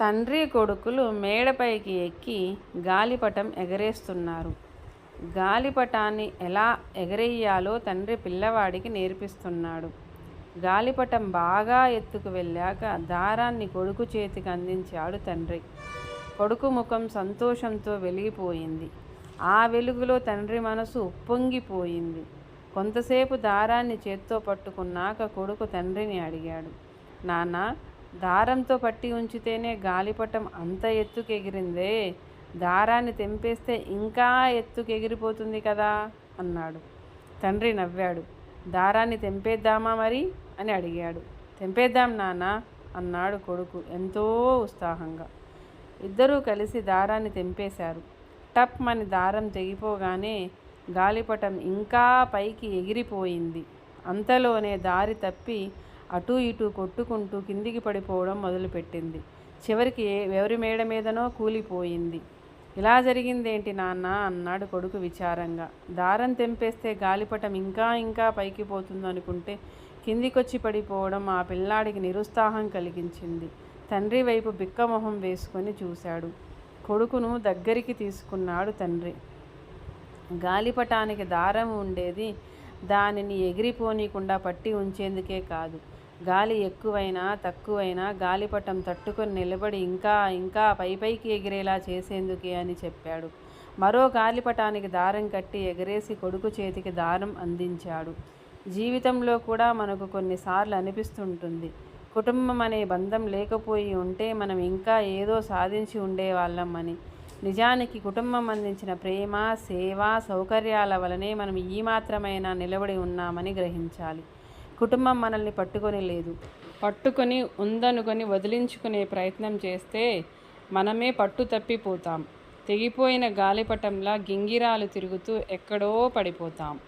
తండ్రి కొడుకులు మేడపైకి ఎక్కి గాలిపటం ఎగరేస్తున్నారు. గాలిపటాన్ని ఎలా ఎగరేయాలో తండ్రి పిల్లవాడికి నేర్పిస్తున్నాడు. గాలిపటం బాగా ఎత్తుకు వెళ్ళాక దారాన్ని కొడుకు చేతికి అందించాడు తండ్రి. కొడుకు ముఖం సంతోషంతో వెలిగిపోయింది. ఆ వెలుగులో తండ్రి మనసు ఉప్పొంగిపోయింది. కొంతసేపు దారాన్ని చేత్తో పట్టుకున్నాక కొడుకు తండ్రిని అడిగాడు. నాన్న దారంతో పట్టి ఉంచితేనే గాలిపటం అంత ఎత్తుకు ఎగిరిందే దారాన్ని తెంపేస్తే ఇంకా ఎత్తుకు ఎగిరిపోతుంది కదా అన్నాడు. తండ్రి నవ్వాడు. దారాన్ని తెంపేద్దామా మరి? అని అడిగాడు. తెంపేద్దాం నాన్న అన్నాడు కొడుకు ఎంతో ఉత్సాహంగా. ఇద్దరూ కలిసి దారాన్ని తెంపేశారు. టప్ మని దారం తెగిపోగానే గాలిపటం ఇంకా పైకి ఎగిరిపోయింది. అంతలోనే దారి తప్పి అటూ ఇటూ కొట్టుకుంటూ కిందికి పడిపోవడం మొదలుపెట్టింది. చివరికి ఎవరి మేడ మీదనో కూలిపోయింది. ఇలా జరిగిందేంటి నాన్న అన్నాడు కొడుకు విచారంగా. దారం తెంపేస్తే గాలిపటం ఇంకా ఇంకా పైకి పోతుందనుకుంటే కిందికొచ్చి పడిపోవడం ఆ పిల్లాడికి నిరుత్సాహం కలిగించింది. తండ్రి వైపు బిక్కమొహం వేసుకొని చూశాడు. కొడుకును దగ్గరికి తీసుకున్నాడు తండ్రి. గాలిపటానికి దారం ఉండేది దానిని ఎగిరిపోనీకుండా పట్టి ఉంచేందుకే కాదు. గాలి ఎక్కువైనా తక్కువైనా గాలిపటం తట్టుకొని నిలబడి ఇంకా ఇంకా పైపైకి ఎగిరేలా చేసేందుకే అని చెప్పాడు. మరో గాలిపటానికి దారం కట్టి ఎగరేసి కొడుకు చేతికి దారం అందించాడు. జీవితంలో కూడా మనకు కొన్నిసార్లు అనిపిస్తుంటుంది. కుటుంబం అనే బంధం లేకపోయి ఉంటే మనం ఇంకా ఏదో సాధించి ఉండేవాళ్ళం అని. నిజానికి కుటుంబం అందించిన ప్రేమ, సేవ, సౌకర్యాల వలనే మనం ఈ మాత్రమైనా నిలబడి ఉన్నామని గ్రహించాలి. కుటుంబం మనల్ని పట్టుకొని లేదు. పట్టుకొని ఉందనుకొని వదిలించుకునే ప్రయత్నం చేస్తే మనమే పట్టు తప్పిపోతాం. తెగిపోయిన గాలిపటంలా గింగిరాలు తిరుగుతూ ఎక్కడో పడిపోతాం.